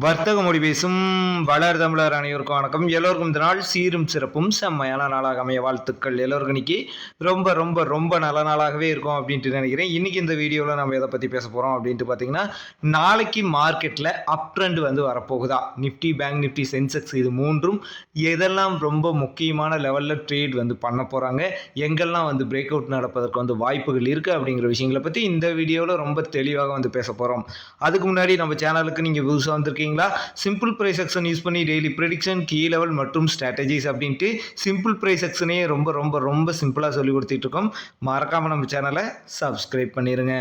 வர்த்தக மொழி பேசும் வளர் தமிழர் அனைவருக்கும் வணக்கம். எல்லோருக்கும் இந்த நாள் சீரும் சிறப்பும் செம்மையான நாளாக அமைய வாழ்த்துக்கள். எல்லோருக்கும் இன்னைக்கு ரொம்ப ரொம்ப ரொம்ப நல்ல நாளாகவே இருக்கும் அப்படின்ட்டு நினைக்கிறேன். இன்னைக்கு இந்த வீடியோவில் நம்ம எதை பற்றி பேச போகிறோம் அப்படின்ட்டு பார்த்தீங்கன்னா நாளைக்கு மார்க்கெட்டில் அப் ட்ரெண்ட் வந்து வரப்போகுதா? நிஃப்டி பேங்க் நிஃப்டி சென்செக்ஸ் இது மூன்றும் எதெல்லாம் ரொம்ப முக்கியமான லெவலில் ட்ரேட் வந்து பண்ண போகிறாங்க எங்கெல்லாம் வந்து பிரேக் அவுட் நடப்பதற்கு வந்து வாய்ப்புகள் இருக்குது அப்படிங்கிற விஷயங்களை பற்றி இந்த வீடியோவில் ரொம்ப தெளிவாக வந்து பேச போகிறோம் அதுக்கு முன்னாடி நம்ம சேனலுக்கு நீங்கள் புதுசாக வந்திருக்கீங்களா சிம்பிள் ப்ரைஸ் செக்ஷன் யூஸ் பண்ணி டெய்லி ப்ரெடிக்ஷன் கீ லெவல் மற்றும் ஸ்ட்ராட்டஜிஸ் அப்படின்ட்டு சிம்பிள் ப்ரைஸ் செக்ஷனே ரொம்ப ரொம்ப ரொம்ப சிம்பிளாக சொல்லி கொடுத்துட்டு இருக்கோம். மறக்காமல் நம்ம சேனலை சப்ஸ்கிரைப் பண்ணிடுங்க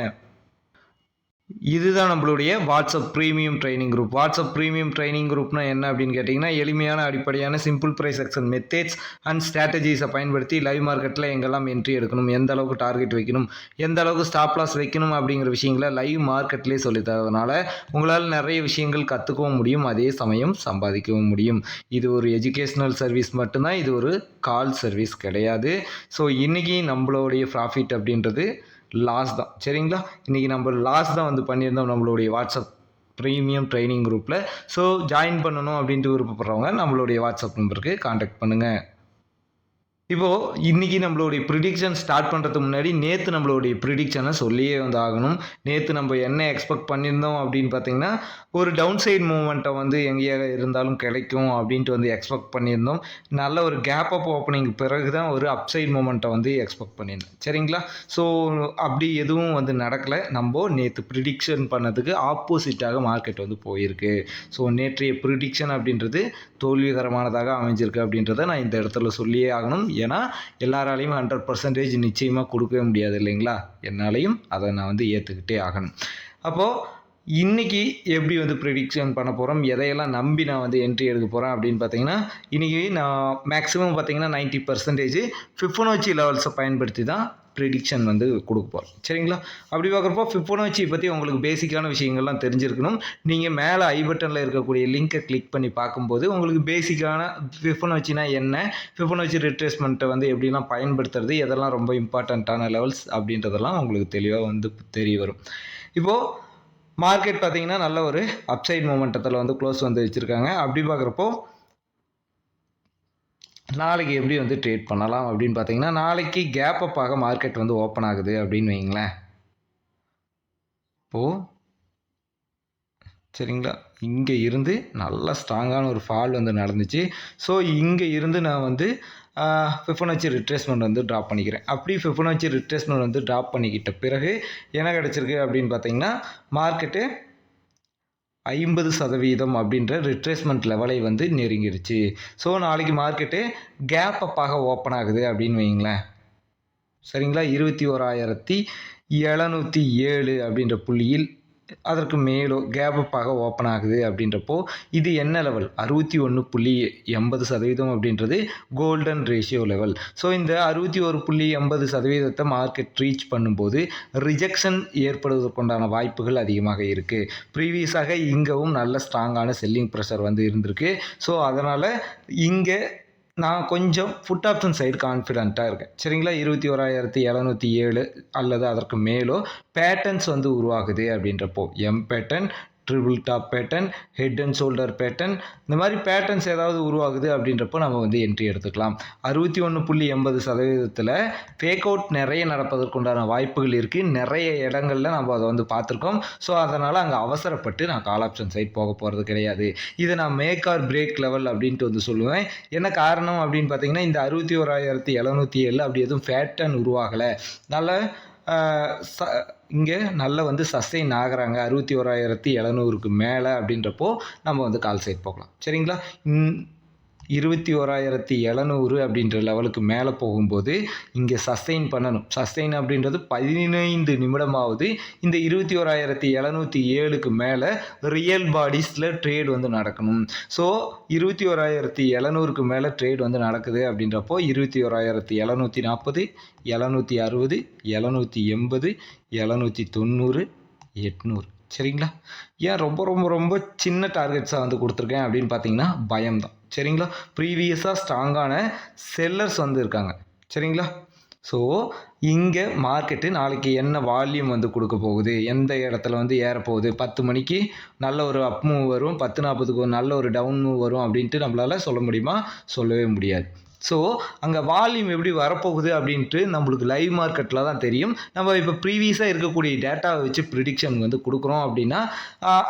இதுதான் நம்மளுடைய WhatsApp premium training group WhatsApp premium training குரூப்னா என்ன அப்படின்னு கேட்டிங்கன்னா எளிமையான அடிப்படையான simple price section methods and ஸ்ட்ராட்டஜிஸை பயன்படுத்தி லைவ் மார்க்கெட்டில் எங்கெல்லாம் என்ட்ரி எடுக்கணும் எந்த அளவுக்கு டார்கெட் வைக்கணும் எந்த அளவுக்கு ஸ்டாப் லாஸ் வைக்கணும் அப்படிங்கிற விஷயங்களை லைவ் மார்க்கெட்லேயே சொல்லி தரதுனால உங்களால் நிறைய விஷயங்கள் கற்றுக்கவும் முடியும் அதே சமயம் சம்பாதிக்கவும் முடியும். இது ஒரு எஜுகேஷ்னல் சர்வீஸ் மட்டும்தான் இது ஒரு கால் சர்வீஸ் கிடையாது. ஸோ இன்றைக்கி நம்மளுடைய ப்ராஃபிட் அப்படின்றது லாஸ் தான். சரிங்களா? இன்றைக்கி நம்ம லாஸ் தான் வந்து பண்ணியிருந்தோம் நம்மளுடைய வாட்ஸ்அப் ப்ரீமியம் ட்ரைனிங் குரூப்பில் ஸோ ஜாயின் பண்ணணும் அப்படின்ட்டு விருப்பப்படுறவங்க நம்மளுடைய வாட்ஸ்அப் நம்பருக்கு காண்டாக்ட் பண்ணுங்கள் இப்போது இன்றைக்கி நம்மளுடைய ப்ரிடிக்ஷன் ஸ்டார்ட் பண்ணுறதுக்கு முன்னாடி நேற்று நம்மளுடைய ப்ரிடிக்ஷனை சொல்லியே வந்து ஆகணும் நேற்று நம்ம என்ன எக்ஸ்பெக்ட் பண்ணியிருந்தோம் அப்படின்னு பார்த்தீங்கன்னா ஒரு டவுன் சைட் மூமெண்ட்டை வந்து எங்கேயா இருந்தாலும் கிடைக்கும் அப்படின்ட்டு வந்து எக்ஸ்பெக்ட் பண்ணியிருந்தோம். நல்ல ஒரு கேப் அப் ஓப்பனிங் பிறகு தான் ஒரு அப்சைட் மூமெண்ட்டை வந்து எக்ஸ்பெக்ட் பண்ணியிருந்தோம். சரிங்களா? ஸோ அப்படி எதுவும் வந்து நடக்கலை. நம்ம நேற்று ப்ரிடிக்ஷன் பண்ணதுக்கு ஆப்போசிட்டாக மார்க்கெட் வந்து போயிருக்கு. ஸோ நேற்றைய ப்ரிடிக்ஷன் அப்படின்றது தோல்விகரமானதாக அமைஞ்சிருக்கு அப்படின்றத நான் இந்த இடத்துல சொல்லியே ஆகணும். ஏன்னா எல்லாராலையும் ஹண்ட்ரட் பர்சன்டேஜ் நிச்சயமாக கொடுக்கவே முடியாது இல்லைங்களா? என்னாலையும் அதை நான் வந்து ஏற்றுக்கிட்டே ஆகணும். அப்போது இன்றைக்கி எப்படி வந்து ப்ரிடிக்ஷன் பண்ண போகிறோம் எதையெல்லாம் நம்பி நான் வந்து என்ட்ரி எடுக்க போகிறேன் அப்படின்னு பார்த்தீங்கன்னா இன்றைக்கி நான் மேக்ஸிமம் பார்த்தீங்கன்னா நைன்ட்டி பர்சன்டேஜ் ஃபிஃபோனோச்சி லெவல்ஸை பயன்படுத்தி தான் ப்ரிடிக்ஷன் வந்து கொடுக்க போகிறோம் சரிங்களா? அப்படி பார்க்குறப்போ ஃபிஃபோனோச்சி பற்றி உங்களுக்கு பேசிக்கான விஷயங்கள்லாம் தெரிஞ்சிருக்கணும். நீங்கள் மேலே ஐ பட்டனில் இருக்கக்கூடிய லிங்க்கை கிளிக் பண்ணி பார்க்கும்போது உங்களுக்கு பேசிக்கான ஃபிஃபோனோச்சினா என்ன? ஃபிஃபோனோச்சி ரிட்ரேஸ்மெண்ட்டை வந்து எப்படிலாம் பயன்படுத்துறது? எதெல்லாம் ரொம்ப இம்பார்ட்டண்ட்டான லெவல்ஸ் அப்படின்றதெல்லாம் உங்களுக்கு தெளிவாக வந்து தெரிய வரும். இப்போது மார்க்கெட் பார்த்தீங்கன்னா நல்ல ஒரு அப்சைட் மூமெண்டத்தில் வந்து க்ளோஸ் வந்து வச்சுருக்காங்க. அப்படி பார்க்குறப்போ நாளைக்கு எப்படி வந்து ட்ரேட் பண்ணலாம் அப்படின்னு பார்த்தீங்கன்னா நாளைக்கு கேப் அப்பாக மார்க்கெட் வந்து ஓப்பன் ஆகுது அப்படின்னு வைங்களேன் இப்போது சரிங்களா? இங்கே இருந்து நல்ல ஸ்ட்ராங்கான ஒரு ஃபால் வந்து நடந்துச்சு. ஸோ இங்கே இருந்து நான் வந்து ஃபிஃபனச்சி ரிட்ரேஸ்மெண்ட் வந்து ட்ராப் பண்ணிக்கிறேன். அப்படி ஃபிஃபனச்சி ரிட்ரேஸ்மெண்ட் வந்து ட்ராப் பண்ணிக்கிட்ட பிறகு என்ன கிடச்சிருக்கு அப்படின்னு பார்த்தீங்கன்னா மார்க்கெட்டு ஐம்பது சதவீதம் அப்படின்ற ரிட்ரேஸ்மெண்ட் லெவலை வந்து நெருங்கிடுச்சு. ஸோ நாளைக்கு மார்க்கெட்டு கேப் அப்பாக ஓப்பன் ஆகுது அப்படின்னு வைங்களேன் சரிங்களா? இருபத்தி ஓராயிரத்தி எழுநூற்றி ஏழு அப்படின்ற புள்ளியில் அதற்கு மேலோ கேப் ஓப்பன் ஆகுது அப்படின்றப்போ இது என்ன லெவல் அறுபத்தி ஒன்று புள்ளி எண்பது சதவீதம் அப்படின்றது கோல்டன் ரேஷியோ லெவல் ஸோ இந்த அறுபத்தி ஒரு புள்ளி எண்பது சதவீதத்தை மார்க்கெட் ரீச் பண்ணும்போது ரிஜெக்ஷன் ஏற்படுவதற்குண்டான வாய்ப்புகள் அதிகமாக இருக்குது ப்ரீவியஸாக இங்கவும் நல்ல ஸ்ட்ராங்கான செல்லிங் ப்ரெஷர் வந்து இருந்திருக்கு. ஸோ அதனால் இங்கே நான் கொஞ்சம் ஃபுட் ஆப்ஷன் சைடு கான்ஃபிடென்ட்டாக இருக்கேன். சரிங்களா? இருபத்தி ஓராயிரத்தி எழுநூற்றி ஏழு அல்லது அதற்கு மேலோ பேட்டர்ன்ஸ் வந்து உருவாகுது அப்படின்றப்போ M pattern triple top pattern head and shoulder pattern இந்த மாதிரி பேட்டர்ன்ஸ் ஏதாவது உருவாகுது அப்படின்றப்போ நம்ம வந்து என்ட்ரி எடுத்துக்கலாம். அறுபத்தி ஒன்று புள்ளி எண்பது சதவீதத்தில் ஃபேக் அவுட் நிறைய நடப்பதற்குண்டான வாய்ப்புகள் இருக்குது நிறைய இடங்களில் நம்ம அதை வந்து பார்த்துருக்கோம். ஸோ அதனால் அங்கே அவசரப்பட்டு நான் கால் ஆப்ஷன் சைட் போக போகிறது கிடையாது. இதை நான் மேக் ஆர் பிரேக் லெவல் அப்படின்ட்டு வந்து சொல்லுவேன். என்ன காரணம் அப்படின்னு பார்த்தீங்கன்னா இந்த அறுபத்தி ஓராயிரத்தி எழுநூற்றி ஏழு அப்படி எதுவும் ஃபேட்டன் உருவாகலை. நல்ல ச இங்கே நல்ல வந்து சஸ்டெயின் ஆகிறாங்க. அறுபத்தி ஓராயிரத்தி எழுநூறுக்கு மேலே அப்படின்றப்போ நம்ம வந்து கால் சைட் போகலாம். சரிங்களா? இருபத்தி ஓராயிரத்தி எழுநூறு அப்படின்ற லெவலுக்கு மேலே போகும்போது இங்கே சஸ்டெயின் பண்ணணும். சஸ்டெயின் அப்படின்றது பதினைந்து நிமிடமாவது இந்த இருபத்தி ஓராயிரத்தி எழுநூற்றி ஏழுக்கு மேலே ரியல் பாடிஸில் ட்ரேட் வந்து நடக்கணும். ஸோ இருபத்தி ஓராயிரத்தி எழுநூறுக்கு மேலே ட்ரேட் வந்து நடக்குது அப்படின்றப்போ இருபத்தி ஓராயிரத்தி எழுநூற்றி நாற்பது எழுநூற்றி அறுபது எழுநூற்றி எண்பது எழுநூற்றி தொண்ணூறு எட்நூறு. சரிங்களா? ஏன் ரொம்ப ரொம்ப ரொம்ப சின்ன டார்கெட்ஸாக வந்து கொடுத்துருக்கேன் அப்படின்னு பார்த்தீங்கன்னா பயம்தான். சரிங்களா? ப்ரீவியஸாக ஸ்ட்ராங்கான செல்லர்ஸ் வந்து இருக்காங்க. சரிங்களா? ஸோ இங்கே மார்க்கெட்டு நாளைக்கு என்ன வால்யூம் வந்து கொடுக்க போகுது? எந்த இடத்துல வந்து ஏறப்போகுது பத்து மணிக்கு நல்ல ஒரு அப் மூவ் வரும். பத்து நாற்பதுக்கு ஒரு நல்ல ஒரு டவுன் மூவ் வரும் அப்படின்ட்டு நம்மளால் சொல்ல முடியுமா? சொல்லவே முடியாது. ஸோ அங்கே வால்யூம் எப்படி வரப்போகுது அப்படின்ட்டு நம்மளுக்கு லைவ் மார்க்கெட்டில் தான் தெரியும். நம்ம இப்போ ப்ரீவியஸாக இருக்கக்கூடிய டேட்டாவை வச்சு ப்ரிடிக்ஷன் வந்து கொடுக்குறோம் அப்படின்னா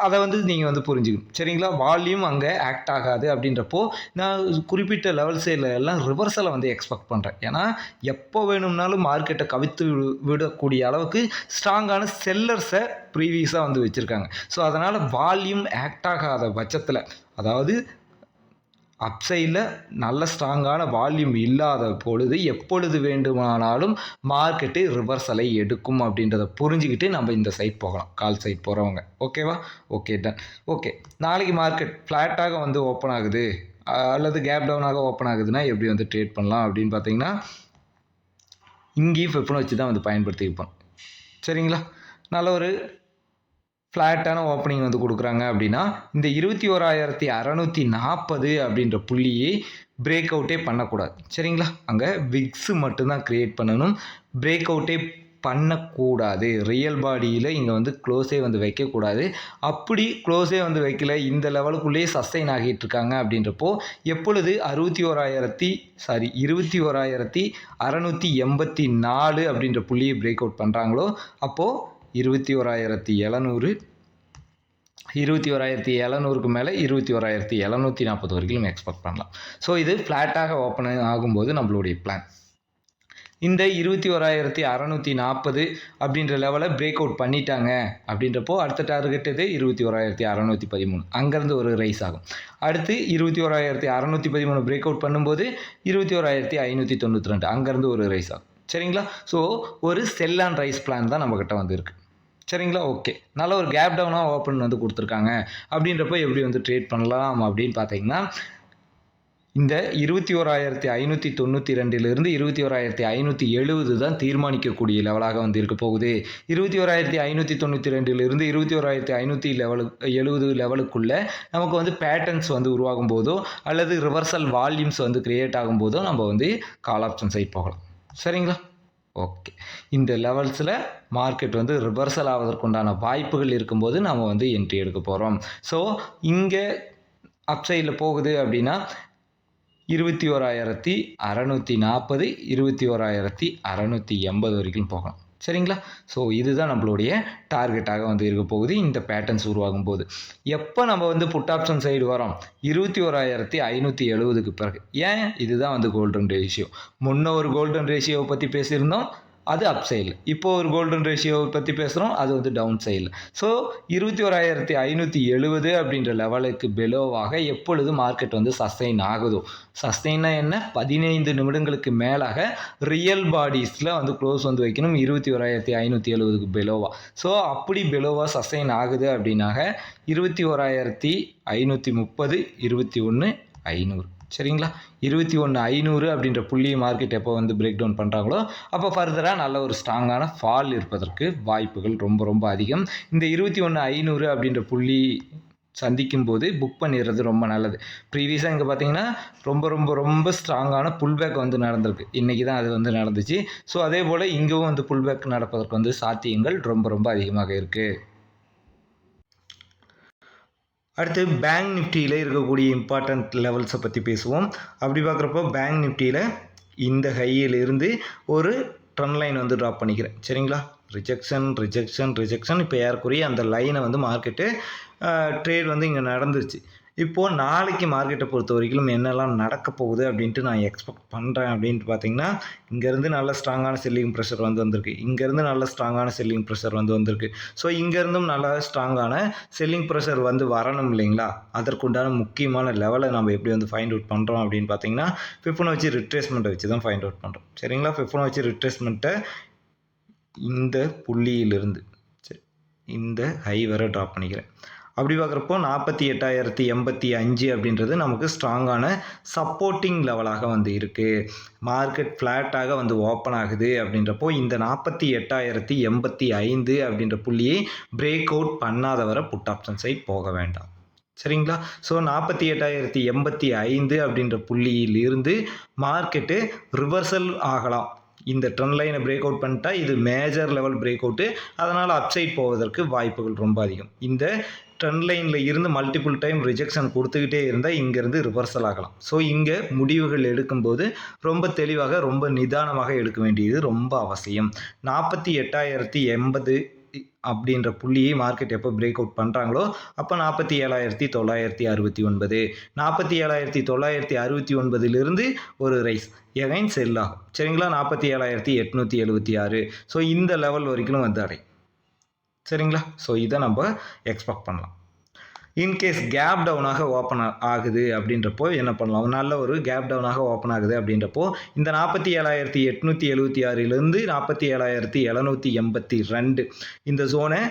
அதை வந்து நீங்கள் வந்து புரிஞ்சுக்கணும். சரிங்களா? வால்யூம் அங்கே ஆக்ட் ஆகாது அப்படின்றப்போ நான் குறிப்பிட்ட லெவல் சைடில் எல்லாம் ரிவர்சலை வந்து எக்ஸ்பெக்ட் பண்ணுறேன் ஏன்னா எப்போ வேணும்னாலும் மார்க்கெட்டை கவித்து விடக்கூடிய அளவுக்கு ஸ்ட்ராங்கான செல்லர்ஸை ப்ரீவியஸாக வந்து வச்சுருக்காங்க. ஸோ அதனால் வால்யூம் ஆக்ட் ஆகாத பட்சத்தில் அதாவது அப்சைடில் நல்ல ஸ்ட்ராங்கான வால்யூம் இல்லாத பொழுது எப்பொழுது வேண்டுமானாலும் மார்க்கெட்டு ரிவர்சலை எடுக்கும் அப்படின்றத புரிஞ்சுக்கிட்டு நம்ம இந்த சைட் போகலாம். கால் சைட் போகிறவங்க ஓகேவா? Okay done okay. நாளைக்கு மார்க்கெட் ஃப்ளாட்டாக வந்து ஓப்பன் ஆகுது. அல்லது கேப் டவுனாக ஓப்பன் ஆகுதுன்னா எப்படி வந்து ட்ரேட் பண்ணலாம் அப்படின்னு பார்த்தீங்கன்னா இங்கேயும் ஃபிஃப்னு வச்சு தான் வந்து பயன்படுத்திப்போம் சரிங்களா? நல்ல ஒரு ஃப்ளாட்டான ஓப்பனிங் வந்து கொடுக்குறாங்க அப்படின்னா இந்த இருபத்தி ஓராயிரத்தி அறநூற்றி நாற்பது அப்படின்ற புள்ளியை பிரேக் அவுட்டே பண்ணக்கூடாது. சரிங்களா? அங்கே விக்ஸு மட்டும்தான் க்ரியேட் பண்ணணும். பிரேக் அவுட்டே பண்ணக்கூடாது. ரியல் பாடியில் இங்கே வந்து க்ளோஸே வந்து வைக்கக்கூடாது. அப்படி க்ளோஸே வந்து வைக்கல இந்த லெவலுக்குள்ளேயே சஸ்டைன் ஆகிட்டு இருக்காங்க அப்படின்றப்போ எப்பொழுது அறுபத்தி ஓராயிரத்தி சாரி இருபத்தி ஓராயிரத்தி அறநூற்றி எண்பத்தி நாலு அப்படின்ற புள்ளியை பிரேக் அவுட் பண்ணுறாங்களோ அப்போது இருபத்தி ஓராயிரத்தி எழுநூறு இருபத்தி ஓராயிரத்தி எழுநூறுக்கு மேலே இருபத்தி ஓராயிரத்தி எழுநூற்றி நாற்பது வரைக்கும் எக்ஸ்பெக்ட் பண்ணலாம். ஸோ இது ஃப்ளாட்டாக ஓப்பன் ஆகும்போது நம்மளுடைய பிளான் இந்த இருபத்தி ஓராயிரத்தி அறநூற்றி நாற்பது அப்படின்ற லெவலை பிரேக் அவுட் பண்ணிட்டாங்க அப்படின்றப்போ அடுத்த டார்கெட் இது இருபத்தி ஓராயிரத்தி அறநூற்றி பதிமூணு. அங்கேருந்து ஒரு ரைஸ் ஆகும். அடுத்து இருபத்தி ஓராயிரத்தி அறநூற்றி பதிமூணு பிரேக் அவுட் பண்ணும்போது இருபத்தி ஓராயிரத்தி ஐநூற்றி தொண்ணூற்றி ரெண்டு அங்கேருந்து ஒரு ரைஸ் ஆகும். சரிங்களா? ஸோ ஒரு செல் அண்ட் ரைஸ் பிளான் தான் நம்மக்கிட்ட வந்துருக்கு சரிங்களா? ஓகே. நல்ல ஒரு கேப் டவுனாக ஓப்பன் வந்து கொடுத்துருக்காங்க. அப்படின்றப்ப எப்படி வந்து ட்ரேட் பண்ணலாம் அப்படின்னு பார்த்தீங்கன்னா இந்த இருபத்தி ஓராயிரத்தி ஐநூற்றி தொண்ணூற்றி ரெண்டிலிருந்து இருபத்தி ஓராயிரத்தி ஐநூற்றி எழுபது தான் தீர்மானிக்கக்கூடிய லெவலாக வந்து இருக்க போகுது. இருபத்தி ஓராயிரத்தி ஐநூற்றி தொண்ணூற்றி ரெண்டிலிருந்து இருபத்தி ஓராயிரத்தி ஐநூற்றி லெவலு எழுபது லெவலுக்குள்ளே நமக்கு வந்து பேட்டர்ன்ஸ் வந்து உருவாகும் போதோ அல்லது ரிவர்சல் வால்யூம்ஸ் வந்து கிரியேட் ஆகும்போதோ நம்ம வந்து கால் ஆப்ஷன் சைட் போகலாம். சரிங்களா? ஓகே இந்த லெவல்ஸில் மார்க்கெட் வந்து ரிவர்சல் ஆவதற்குண்டான வாய்ப்புகள் இருக்கும்போது நம்ம வந்து என்ட்ரி எடுக்க போகிறோம் ஸோ இங்கே அப்சைடில் போகுது அப்படின்னா இருபத்தி ஓராயிரத்தி அறநூற்றி நாற்பது இருபத்தி ஓராயிரத்தி அறநூற்றி எண்பது வரைக்கும் போகலாம். சரிங்களா? ஸோ இதுதான் நம்மளுடைய டார்கெட்டாக வந்து இருக்க போகுது. இந்த பேட்டர்ன்ஸ் உருவாகும் போது. எப்போ நம்ம வந்து புட் ஆப்ஷன் சைடு வரோம்? இருபத்தி ஓராயிரத்தி ஐநூற்றி எழுபதுக்கு பிறகு. ஏன்? இதுதான் வந்து கோல்டன் ரேஷியோ முன்ன ஒரு கோல்டன் ரேஷியோவை பற்றி பேசியிருந்தோம். அது அப் சைடில் இப்போ ஒரு கோல்டன் ரேஷியோவை பற்றி பேசுகிறோம் அது வந்து டவுன் சைடில் ஸோ இருபத்தி ஓராயிரத்தி ஐநூற்றி எழுபது அப்படின்ற லெவலுக்கு பெலோவாக எப்பொழுது மார்க்கெட் வந்து சஸ்டைன் ஆகுதோ? சஸ்டைன்னா என்ன? பதினைந்து நிமிடங்களுக்கு மேலாக ரியல் பாடிஸில் வந்து க்ளோஸ் வந்து வைக்கணும் இருபத்தி ஓராயிரத்தி ஐநூற்றி எழுபதுக்கு பிலோவாக ஸோ அப்படி பிலோவாக சஸ்டைன் ஆகுது அப்படின்னாக இருபத்தி ஓராயிரத்தி ஐநூற்றி முப்பது இருபத்தி ஒன்று ஐநூறு. சரிங்களா? இருபத்தி ஒன்று ஐநூறு அப்படின்ற புள்ளி மார்க்கெட் எப்போ வந்து பிரேக் டவுன் பண்ணுறாங்களோ அப்போ ஃபர்தராக நல்ல ஒரு ஸ்ட்ராங்கான ஃபால் இருப்பதற்கு வாய்ப்புகள் ரொம்ப ரொம்ப அதிகம். இந்த இருபத்தி ஒன்று ஐநூறு அப்படின்ற புள்ளி சந்திக்கும் போது புக் பண்ணிடுறது ரொம்ப நல்லது. ப்ரீவியஸாக இங்கே பார்த்தீங்கன்னா ரொம்ப ரொம்ப ரொம்ப ஸ்ட்ராங்கான புல்பேக் வந்து நடந்திருக்கு. இன்றைக்கி தான் அது வந்து நடந்துச்சு. ஸோ அதே போல் இங்கேவும் வந்து புல்பேக் நடப்பதற்கு வந்து சாத்தியங்கள் ரொம்ப ரொம்ப அதிகமாக இருக்குது அடுத்து பேங்க் நிஃப்டியில் இருக்கக்கூடிய இம்பார்ட்டண்ட் லெவல்ஸை பற்றி பேசுவோம். அப்படி பார்க்குறப்போ பேங்க் நிஃப்டியில் இந்த ஹையிலிருந்து ஒரு ட்ரெண்ட் லைன் வந்து ட்ராப் பண்ணிக்கிறேன். சரிங்களா? ரிஜெக்ஷன் ரிஜெக்ஷன் ரிஜெக்ஷன் இப்போ ஏறக்குறைய அந்த லைனை வந்து மார்க்கெட்டு ட்ரேட் வந்து இங்கே நடந்துருச்சு. இப்போது நாளைக்கு மார்க்கெட்டை பொறுத்த வரைக்கும் என்னெல்லாம் நடக்க போகுது அப்படின்ட்டு நான் எக்ஸ்பெக்ட் பண்ணுறேன் அப்படின்ட்டு பார்த்தீங்கன்னா இங்கேருந்து நல்ல ஸ்ட்ராங்கான செல்லிங் ப்ரெஷர் வந்து வந்திருக்கு. இங்கேருந்து நல்ல ஸ்ட்ராங்கான செல்லிங் ப்ரெஷர் வந்து வந்திருக்கு. ஸோ இங்கேருந்தும் நல்ல ஸ்ட்ராங்கான செல்லிங் ப்ரெஷர் வந்து வரணும் இல்லைங்களா? அதற்குண்டான முக்கியமான லெவலை நம்ம எப்படி வந்து ஃபைண்ட் அவுட் பண்ணுறோம் அப்படின்னு பார்த்தீங்கன்னா ஃபிஃப்னு வச்சு ரிட்ரேஸ்மெண்ட்டை வச்சு தான் ஃபைண்ட் அவுட் பண்ணுறோம் சரிங்களா? ஃபிஃப்னு வச்சு ரிட்ரேஸ்மெண்ட்டை இந்த புள்ளியிலிருந்து சரி இந்த ஹை வரை ட்ராப் பண்ணிக்கிறேன். அப்படி பார்க்குறப்போ நாற்பத்தி எட்டாயிரத்தி எண்பத்தி அஞ்சு அப்படின்றது நமக்கு ஸ்ட்ராங்கான சப்போர்ட்டிங் லெவலாக வந்து இருக்குது மார்க்கெட் ஃப்ளாட்டாக வந்து ஓப்பன் ஆகுது அப்படின்றப்போ இந்த நாற்பத்தி எட்டாயிரத்தி எண்பத்தி ஐந்து அப்படின்ற புள்ளியை பிரேக் அவுட் பண்ணாத வரை புட் ஆப்ஷன் சைட் போக வேண்டாம். சரிங்களா? ஸோ நாற்பத்தி எட்டாயிரத்தி எண்பத்தி ஐந்து அப்படின்ற புள்ளியில் இருந்து மார்க்கெட்டு ரிவர்சல் ஆகலாம். இந்த ட்ரெண்ட் லைனை பிரேக் அவுட் பண்ணிட்டா இது மேஜர் லெவல் பிரேக் அவுட்டு அதனால் அப்சைட் போவதற்கு வாய்ப்புகள் ரொம்ப அதிகம். இந்த ட்ரெண்ட் லைனில் இருந்து மல்டிபிள் டைம் ரிஜெக்ஷன் கொடுத்துக்கிட்டே இருந்தால் இங்கேருந்து ரிவர்சல் ஆகலாம். ஸோ இங்கே முடிவுகள் எடுக்கும்போது ரொம்ப தெளிவாக ரொம்ப நிதானமாக எடுக்க வேண்டியது ரொம்ப அவசியம். நாற்பத்தி எட்டாயிரத்தி எண்பது அப்படின்ற புள்ளியை மார்க்கெட் எப்போ பிரேக் அவுட் பண்ணுறாங்களோ அப்போ நாற்பத்தி ஏழாயிரத்தி தொள்ளாயிரத்தி அறுபத்தி ஒன்பது. நாற்பத்தி ஏழாயிரத்தி தொள்ளாயிரத்தி அறுபத்தி ஒன்பதிலிருந்து ஒரு ரைஸ் எகைன் செல்லாகும் சரிங்களா? நாற்பத்தி ஏழாயிரத்தி எட்நூற்றி எழுபத்தி ஆறு. ஸோ இந்த லெவல் வரைக்கும் வந்து அடை சரிங்களா? ஸோ இதை நம்ம எக்ஸ்பெக்ட் பண்ணலாம். இன்கேஸ் கேப் டவுனாக ஓப்பன் ஆகுது அப்படின்றப்போ என்ன பண்ணலாம்? நல்ல ஒரு கேப் டவுனாக ஓப்பன் ஆகுது அப்படின்றப்போ இந்த நாற்பத்தி ஏழாயிரத்தி எட்நூற்றி எழுபத்தி ஆறிலிருந்து நாற்பத்தி ஏழாயிரத்தி எழுநூற்றி எண்பத்தி ரெண்டு இந்த ஜோனை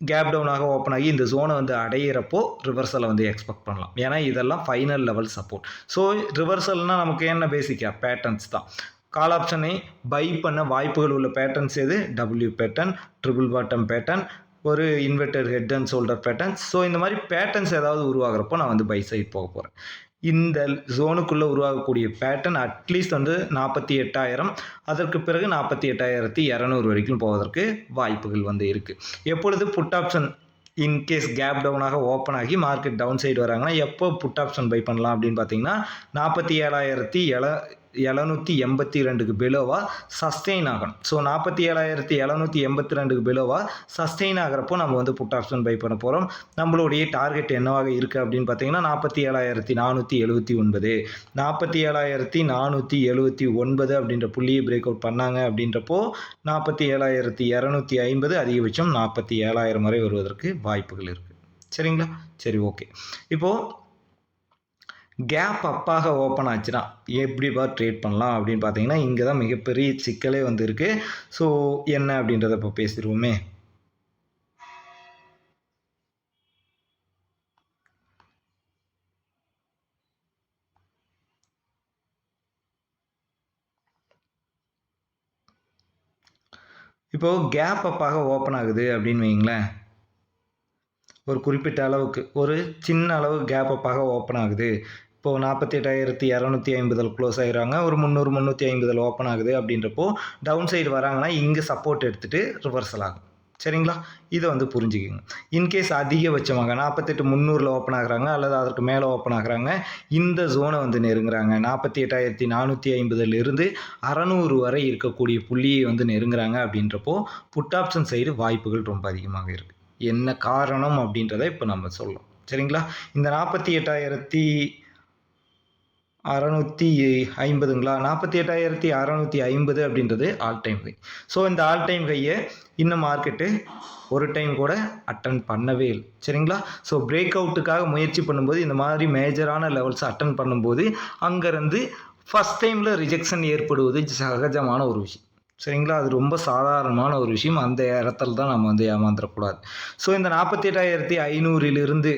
கேப் டவுனாக ஓப்பன் ஆகி இந்த ஜோனை வந்து அடையிறப்போ ரிவர்சலை வந்து எக்ஸ்பெக்ட் பண்ணலாம். ஏன்னா இதெல்லாம் ஃபைனல் லெவல் சப்போர்ட் ஸோ ரிவர்சல்னால் நமக்கு என்ன பேசிக்காக பேட்டர்ன்ஸ் தான். கால் ஆப்ஷனை பை பண்ண வாய்ப்புகள் உள்ள பேட்டர்ன்ஸ் எது? W pattern triple bottom pattern ஒரு inverted head and shoulder patterns so இந்த மாதிரி பேட்டர்ன்ஸ் ஏதாவது உருவாகிறப்போ நான் வந்து பை சைட் போக போகிறேன் இந்த ஜோனுக்குள்ளே உருவாகக்கூடிய பேட்டர்ன் அட்லீஸ்ட் வந்து நாற்பத்தி எட்டாயிரம் அதற்கு பிறகு நாற்பத்தி எட்டாயிரத்தி இரநூறு வரைக்கும் போவதற்கு வாய்ப்புகள் வந்து இருக்குது எப்பொழுது put option in case gap டவுனாக ஓப்பன் ஆகி மார்க்கெட் டவுன் சைடு வராங்கன்னா எப்போ புட் ஆப்ஷன் பை பண்ணலாம் அப்படின்னு பார்த்தீங்கன்னா நாற்பத்தி ஏழாயிரத்தி எல எழுநூற்றி எண்பத்தி ரெண்டுக்கு பிலோவாக சஸ்டெயின் ஆகணும். ஸோ நாற்பத்தி ஏழாயிரத்தி எழுநூற்றி எண்பத்தி ரெண்டுக்கு பிலோவாக சஸ்டெயின் ஆகிறப்போ நம்ம வந்து புட் ஆப்ஷன் பை பண்ண போகிறோம் நம்மளுடைய டார்கெட் என்னவாக இருக்குது அப்படின்னு பார்த்தீங்கன்னா நாற்பத்தி ஏழாயிரத்தி நானூற்றி எழுபத்தி ஒன்பது. நாற்பத்தி ஏழாயிரத்தி நானூற்றி எழுபத்தி ஒன்பது அப்படின்ற புள்ளியை பிரேக் அவுட் பண்ணாங்க அப்படின்றப்போ நாற்பத்தி ஏழாயிரத்தி இரநூத்தி ஐம்பது அதிகபட்சம் நாற்பத்தி ஏழாயிரம் வரை வருவதற்கு வாய்ப்புகள் இருக்குது சரிங்களா? சரி ஓகே இப்போது கேப் அப்பாக ஓப்பன் ஆச்சுன்னா எப்படிப்பா ட்ரேட் பண்ணலாம் அப்படின்னு பார்த்தீங்கன்னா இங்கே தான் மிகப்பெரிய சிக்கலே வந்து இருக்குது ஸோ என்ன அப்படின்றத இப்போ பேசிடுவோமே இப்போது கேப் அப்பாக ஓப்பன் ஆகுது அப்படின்னு வைங்களேன் ஒரு குறிப்பிட்ட அளவுக்கு ஒரு சின்ன அளவு கேப் அப்பாக ஓப்பன் ஆகுது. இப்போது நாற்பத்தி எட்டாயிரத்தி இரநூத்தி ஐம்பதில் க்ளோஸ் ஆகிறாங்க ஒரு முந்நூறு முந்நூற்றி ஐம்பதில் ஓப்பன் ஆகுது அப்படின்றப்போ டவுன் சைடு வராங்கன்னா இங்கே சப்போர்ட் எடுத்துகிட்டு ரிவர்சல் ஆகும். சரிங்களா? இதை வந்து புரிஞ்சுக்கோங்க. இன்கேஸ் அதிகபட்சமாக நாற்பத்தெட்டு முந்நூறில் ஓப்பன் ஆகுறாங்க அல்லது அதற்கு மேலே ஓப்பன் ஆகுறாங்க இந்த ஜோனை வந்து நெருங்குறாங்க. நாற்பத்தி எட்டாயிரத்தி நானூற்றி ஐம்பதுலேருந்து அறநூறு வரை இருக்கக்கூடிய புள்ளியை வந்து நெருங்குறாங்க அப்படின்றப்போ புட் ஆப்ஷன் சைடு வாய்ப்புகள் ரொம்ப அதிகமாக இருக்குது என்ன காரணம் அப்படின்றத இப்போ நம்ம சொல்லலாம். சரிங்களா? இந்த நாற்பத்தி எட்டாயிரத்தி அறநூற்றி ஐம்பதுங்களா? நாற்பத்தி எட்டாயிரத்தி அறநூற்றி ஐம்பது அப்படின்றது ஆல் டைம் ஹை ஸோ இந்த ஆல் டைம் ஹையை இன்னும் மார்க்கெட்டு ஒரு டைம் கூட அட்டன் பண்ணவே இல்லை. சரிங்களா? ஸோ பிரேக் அவுட்டுக்காக முயற்சி பண்ணும்போது இந்த மாதிரி மேஜரான லெவல்ஸ் அட்டன் பண்ணும்போது அங்கேருந்து ஃபஸ்ட் டைமில் ரிஜெக்ஷன் ஏற்படுவது சகஜமான ஒரு விஷயம். சரிங்களா? அது ரொம்ப சாதாரணமான ஒரு விஷயம். அந்த இடத்துல தான் நம்ம வந்து ஏமாந்துடக்கூடாது. ஸோ இந்த நாற்பத்தி எட்டாயிரத்தி ஐநூறிலிருந்து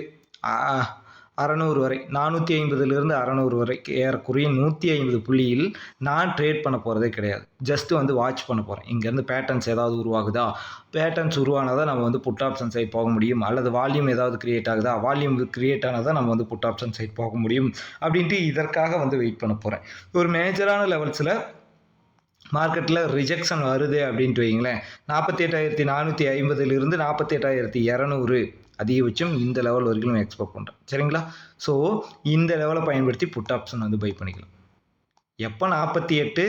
அறநூறு வரை. நானூற்றி ஐம்பதுலேருந்து அறநூறு வரைக்கு ஏறக்குறைய நூற்றி ஐம்பது புள்ளியில் நான் ட்ரேட் பண்ண போகிறதே கிடையாது. ஜஸ்ட்டு வந்து வாட்ச் பண்ண போகிறேன் இங்கேருந்து பேட்டர்ன்ஸ் ஏதாவது உருவாகுதா? பேட்டர்ன்ஸ் உருவானதான் நம்ம வந்து புட் ஆப்ஷன் சைட் போக முடியும்? அல்லது வால்யூம் ஏதாவது கிரியேட் ஆகுதா? வால்யூம் கிரியேட் தான் நம்ம வந்து புட் ஆப்ஷன் சைட் போக முடியும்? அப்படின்ட்டு இதற்காக வந்து வெயிட் பண்ண போகிறேன் ஒரு மேஜரான லெவல்ஸில் மார்க்கெட்டில் ரிஜெக்ஷன் வருது அப்படின்ட்டு வைங்களேன் நாற்பத்தி எட்டாயிரத்தி நானூற்றி ஐம்பதுலேருந்து நாற்பத்தி எட்டாயிரத்தி இரநூறு. அதிகபட்சம் இந்த லெவல் வரைக்கும் நான் எக்ஸ்பெக்ட் பண்ணுறேன் சரிங்களா? ஸோ இந்த லெவலை பயன்படுத்தி புட் ஆப்ஷன் வந்து பை பண்ணிக்கலாம். எப்போ நாற்பத்தி எட்டு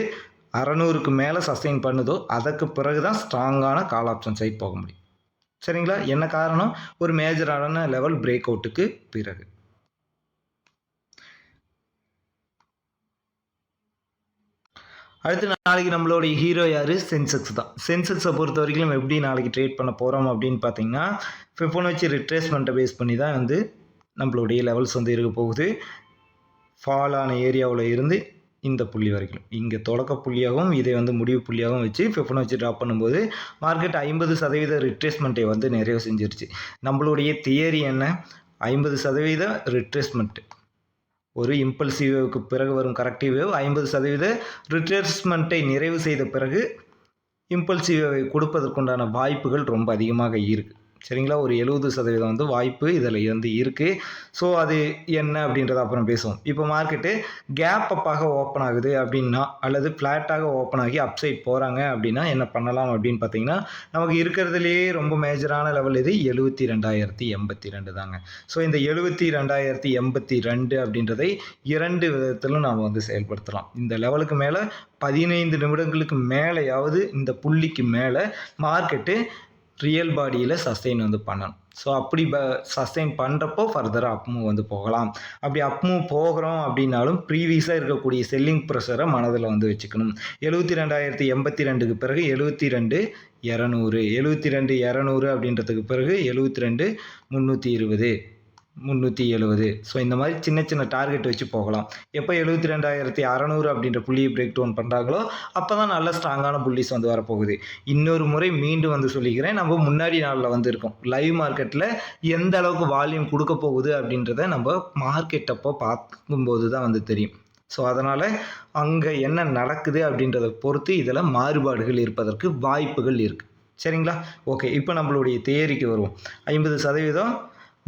அறநூறுக்கு மேலே சஸ்டெயின் பண்ணுதோ அதற்கு பிறகு தான் ஸ்ட்ராங்கான கால் ஆப்ஷன் சைட் போக முடியும். சரிங்களா? என்ன காரணம்? ஒரு மேஜரான லெவல் பிரேக் அவுட்டுக்கு பிறகு. அடுத்து நாளைக்கு நம்மளுடைய ஹீரோ யார்? சென்செக்ஸ் தான். சென்செக்ஸை பொறுத்த வரைக்கும் நம்ம எப்படி நாளைக்கு ட்ரேட் பண்ண போகிறோம் அப்படின்னு பார்த்தீங்கன்னா ஃபிஃபோனோச்சி ரிட்ரேஸ்மெண்ட்டை பேஸ் பண்ணி தான் வந்து நம்மளுடைய லெவல்ஸ் வந்து இருக்க போகுது. ஃபாலான ஏரியாவில் இருந்து இந்த புள்ளி வரைக்கும். இங்கே தொடக்க புள்ளியாகவும் இதை வந்து முடிவு புள்ளியாகவும் வச்சு ஃபிஃபோனச்சி ட்ராப் பண்ணும்போது மார்க்கெட் ஐம்பது சதவீத ரிட்ரேஸ்மெண்ட்டை வந்து நிறைவு செஞ்சிருச்சு. நம்மளுடைய தியரி என்ன? ஐம்பது சதவீத ரிட்ரேஸ்மெண்ட்டு ஒரு இம்பல்சிவ்க்கு பிறகு வரும் கரெக்டிவ் வேவ் ஐம்பது சதவீத ரிட்ரேஸ்மெண்ட்டை நிறைவு செய்த பிறகு இம்பல்சிவ் வேவை கொடுப்பதற்குண்டான வாய்ப்புகள் ரொம்ப அதிகமாக இருக்குது சரிங்களா? ஒரு எழுபது சதவீதம் வந்து வாய்ப்பு இதில் வந்து இருக்குது ஸோ அது என்ன அப்படின்றத அப்புறம் பேசுவோம். இப்போ மார்க்கெட்டு கேப் அப்பாக ஓப்பன் ஆகுது அப்படின்னா அல்லது ஃப்ளாட்டாக ஓப்பன் ஆகி அப்சைட் போகிறாங்க அப்படின்னா என்ன பண்ணலாம் அப்படின்னு பார்த்தீங்கன்னா நமக்கு இருக்கிறதுலேயே ரொம்ப மேஜரான லெவல் இது எழுபத்தி ரெண்டாயிரத்தி எண்பத்தி ரெண்டு தாங்க. ஸோ இந்த எழுபத்தி ரெண்டாயிரத்தி எண்பத்தி ரெண்டு அப்படின்றதை இரண்டு விதத்திலும் நாம் வந்து செயல்படுத்தலாம். இந்த லெவலுக்கு மேலே பதினைந்து நிமிடங்களுக்கு மேலேயாவது இந்த புள்ளிக்கு மேலே மார்க்கெட்டு ரியல் பாடியில் சஸ்டெயின் வந்து பண்ணணும். ஸோ அப்படி ப சஸ்டெயின் பண்ணுறப்போ ஃபர்தராக அப் மூவ் வந்து போகலாம். அப்படி அப் மூவ் போகிறோம் அப்படின்னாலும் ப்ரீவியஸாக இருக்கக்கூடிய செல்லிங் ப்ரெஷரை மனதில் வந்து வச்சுக்கணும். எழுபத்தி ரெண்டாயிரத்தி எண்பத்தி ரெண்டுக்கு பிறகு எழுபத்தி ரெண்டு இரநூறு எழுபத்தி ரெண்டு இரநூறு அப்படின்றதுக்கு பிறகு எழுபத்தி ரெண்டு முந்நூற்றி இருபது. முந்நூற்றி எழுபது. ஸோ இந்த மாதிரி சின்ன சின்ன டார்கெட் வச்சு போகலாம். எப்போ எழுபத்தி ரெண்டாயிரத்தி அறநூறு அப்படின்ற புள்ளியை பிரேக் டவுன் பண்ணுறாங்களோ அப்போ தான் நல்ல ஸ்ட்ராங்கான புள்ளிஸ் வந்து வரப்போகுது. இன்னொரு முறை மீண்டும் வந்து சொல்லிக்கிறேன். நம்ம முன்னாடி நாளில் வந்து இருக்கோம் லைவ் மார்க்கெட்டில் எந்த அளவுக்கு வால்யூம் கொடுக்க போகுது அப்படின்றத நம்ம மார்க்கெட் அப்போ பார்க்கும்போது தான் வந்து தெரியும். ஸோ அதனால் அங்கே என்ன நடக்குது அப்படின்றத பொறுத்து இதில் மாறுபாடுகள் இருப்பதற்கு வாய்ப்புகள் இருக்குது சரிங்களா? ஓகே இப்போ நம்மளுடைய தேரிக்கு வருவோம். ஐம்பது சதவீதம்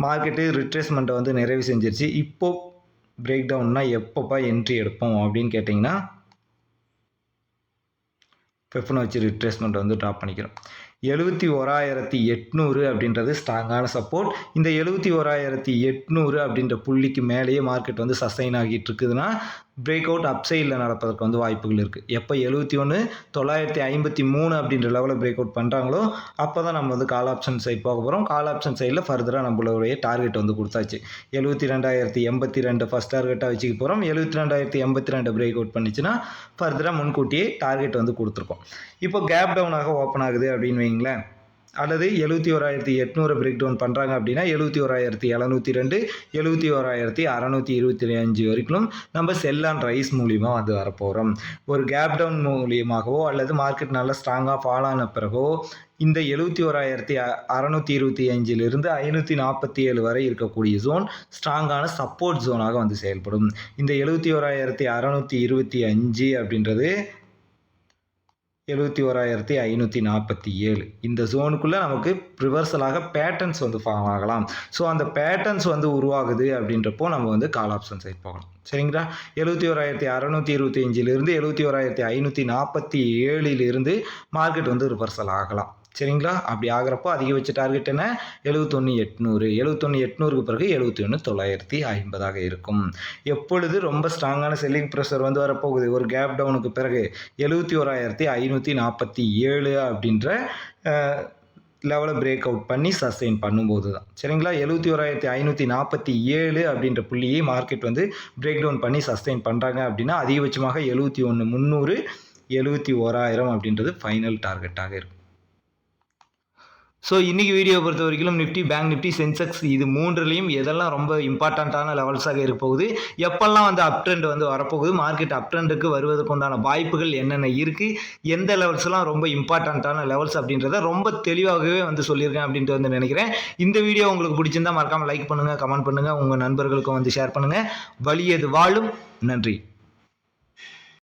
மார்க்கெட்டு ரிட்ரேஸ்மெண்ட்டை வந்து நிறைவு செஞ்சிருச்சு. இப்போது பிரேக் டவுன்னா எப்பப்பா என்ட்ரி எடுப்போம் அப்படின்னு கேட்டிங்கன்னா வச்சு ரிட்ரேஸ்மெண்ட் வந்து ட்ராப் பண்ணிக்கிறோம். எழுபத்தி ஓராயிரத்தி எட்நூறு அப்படின்றது ஸ்ட்ராங்கான சப்போர்ட் இந்த எழுபத்தி ஓராயிரத்தி எட்நூறு அப்படின்ற புள்ளிக்கு மேலேயே மார்க்கெட் வந்து சஸ்டைன் ஆகிட்டு இருக்குதுன்னா பிரேக் அவுட் அப்சைடில் நடப்பதற்கு வந்து வாய்ப்புகள் இருக்குது எப்போ எழுபத்தி ஒன்று தொள்ளாயிரத்தி ஐம்பத்தி மூணு அப்படின்ற லெவலில் பிரேக் அவுட் பண்ணுறாங்களோ அப்போ தான் நம்ம வந்து கால் ஆப்ஷன் சைட் போக போகிறோம் கால் ஆப்ஷன் சைடில் ஃபர்தராக நம்மளுடைய டார்கெட் வந்து கொடுத்தாச்சு. எழுபத்தி ரெண்டாயிரத்தி எண்பத்தி ரெண்டு ஃபஸ்ட் டார்கெட்டாக வச்சுக்க போகிறோம் எழுபத்தி ரெண்டாயிரத்தி எண்பத்தி ரெண்டு பிரேக் அவுட் பண்ணிச்சுன்னா ஃபர்தராக முன்கூட்டியே டார்கெட் வந்து கொடுத்துருக்கோம். இப்போ கேப் டவுனாக ஓப்பன் ஆகுது அப்படின்னு வைங்களேன் அல்லது எழுபத்தி ஓராயிரத்தி எட்நூறு பிரேக் டவுன் பண்ணுறாங்க அப்படின்னா எழுபத்தி ஓராயிரத்தி எழுநூற்றி ரெண்டு எழுபத்தி ஓராயிரத்தி அறநூற்றி இருபத்தி அஞ்சு வரைக்கும் நம்ம செல் அண்ட் ரைஸ் மூலிமா வந்து வரப்போகிறோம் ஒரு கேப் டவுன் மூலியமாகவோ அல்லது மார்க்கெட் நல்லா ஸ்ட்ராங்காக ஃபால் ஆன பிறகோ இந்த எழுபத்தி ஓராயிரத்தி அறநூற்றி இருபத்தி அஞ்சிலிருந்து ஐநூற்றி நாற்பத்தி ஏழு வரை இருக்கக்கூடிய ஜோன் ஸ்ட்ராங்கான சப்போர்ட் ஜோனாக வந்து செயல்படும். இந்த எழுபத்தி ஓராயிரத்தி அறநூற்றி இருபத்தி அஞ்சு அப்படின்றது எழுபத்தி ஓராயிரத்தி ஐநூற்றி நாற்பத்தி ஏழு. இந்த ஜோனுக்குள்ளே நமக்கு ரிவர்சலாக பேட்டர்ன்ஸ் வந்து ஃபார்ம் ஆகலாம். ஸோ அந்த பேட்டர்ன்ஸ் வந்து உருவாகுது அப்படின்றப்போ நம்ம வந்து கால் ஆப்ஷன் சைட் போகலாம் சரிங்களா? எழுபத்தி ஓராயிரத்தி அறநூற்றி இருபத்தி அஞ்சிலிருந்து எழுபத்தி ஓராயிரத்தி ஐநூற்றி நாற்பத்தி ஏழிலிருந்து மார்க்கெட் வந்து ரிவர்சல் ஆகலாம் சரிங்களா? அப்படி ஆகிறப்போ அதிகபட்ச டார்கெட் என்ன? எழுபத்தொன்று எட்நூறு. எழுபத்தொன்று எட்நூறுக்கு பிறகு எழுபத்தி ஒன்று தொள்ளாயிரத்தி ஐம்பதாக இருக்கும். எப்பொழுது ரொம்ப ஸ்ட்ராங்கான செல்லிங் ப்ரெஷர் வந்து வரப்போகுது? ஒரு கேப் டவுனுக்கு பிறகு எழுபத்தி ஓராயிரத்தி ஐநூற்றி நாற்பத்தி ஏழு அப்படின்ற லெவலை பிரேக் அவுட் பண்ணி சஸ்டெயின் பண்ணும்போது தான். சரிங்களா? எழுபத்தி ஓராயிரத்தி ஐநூற்றி நாற்பத்தி ஏழு அப்படின்ற புள்ளியை மார்க்கெட் வந்து பிரேக் டவுன் பண்ணி சஸ்டெயின் பண்ணுறாங்க அப்படின்னா அதிகபட்சமாக எழுபத்தி ஒன்று முந்நூறு எழுபத்தி ஓராயிரம் அப்படின்றது ஃபைனல் டார்கெட்டாக இருக்கும். ஸோ இன்றைக்கி வீடியோ பொறுத்த வரைக்கும் நிஃப்டி பேங்க் நிஃப்டி சென்செக்ஸ் இது மூன்றுலேயும் எதெல்லாம் ரொம்ப இம்பார்ட்டண்ட்டான லெவல்ஸாக இருக்க போகுது? எப்பெல்லாம் வந்து அப் ட்ரெண்ட் வந்து வரப்போகுது? மார்க்கெட் அப் ட்ரெண்டுக்கு வருவதற்கு உண்டான வாய்ப்புகள் என்னென்ன இருக்குது எந்த லெவல்ஸ்லாம் ரொம்ப இம்பார்ட்டண்ட்டான லெவல்ஸ் அப்படின்றத ரொம்ப தெளிவாகவே வந்து சொல்லியிருக்கேன் அப்படின்ட்டு வந்து நினைக்கிறேன். இந்த வீடியோ உங்களுக்கு பிடிச்சிருந்தா மறக்காமல் லைக் பண்ணுங்கள் கமெண்ட் பண்ணுங்கள் உங்கள் நண்பர்களுக்கும் வந்து ஷேர் பண்ணுங்கள் வலியது வாழும்? நன்றி.